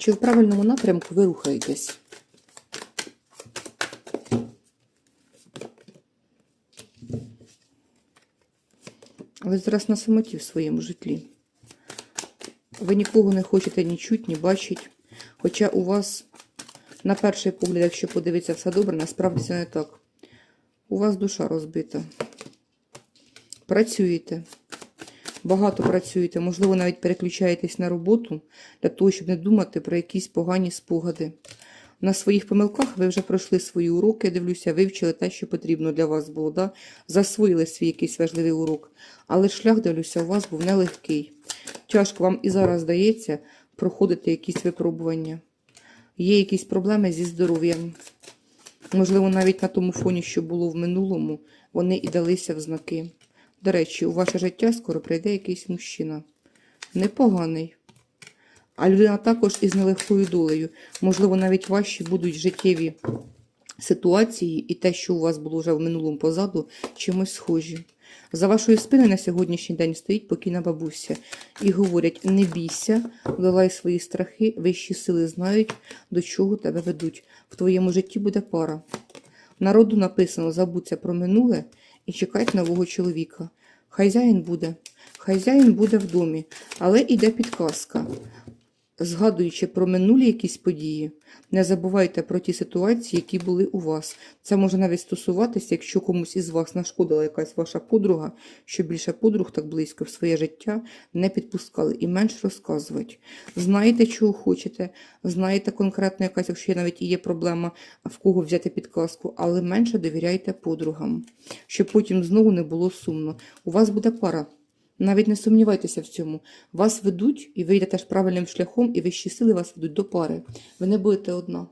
Чи в правильному напрямку ви рухаєтесь? Ви зараз на самоті в своєму житлі. Ви нікого не хочете ні чути, ні бачити. Хоча у вас, на перший погляд, якщо подивитися все добре, насправді це не так. У вас душа розбита. Працюєте. Багато працюєте, можливо, навіть переключаєтесь на роботу для того, щоб не думати про якісь погані спогади. На своїх помилках ви вже пройшли свої уроки, дивлюся, вивчили те, що потрібно для вас було, да? засвоїли свій якийсь важливий урок. Але шлях, дивлюся, у вас був нелегкий. Тяжко вам і зараз здається проходити якісь випробування. Є якісь проблеми зі здоров'ям. Можливо, навіть на тому фоні, що було в минулому, вони і далися в знаки. До речі, у ваше життя скоро прийде якийсь мужчина. Непоганий. А людина також із нелегкою долею. Можливо, навіть ваші будуть життєві ситуації і те, що у вас було вже в минулому позаду, чимось схожі. За вашою спиною на сьогоднішній день стоїть покійна бабуся і говорять: не бійся, вилай свої страхи, вищі сили знають, до чого тебе ведуть. В твоєму житті буде пара. Народу написано: забудься про минуле і чекать нового чоловіка. Хазяїн буде, хазяїн буде в домі, але іде підказка. Згадуючи про минулі якісь події, не забувайте про ті ситуації, які були у вас. Це може навіть стосуватися, якщо комусь із вас нашкодила якась ваша подруга, що більше подруг так близько в своє життя не підпускали і менш розказувати. Знаєте, чого хочете, знаєте конкретно якась, якщо навіть і є проблема, в кого взяти підказку, але менше довіряйте подругам, щоб потім знову не було сумно. У вас буде пара. Навіть не сумнівайтеся в цьому. Вас ведуть, і ви йдете ж правильним шляхом, і вищі сили вас ведуть до пари. Ви не будете одна.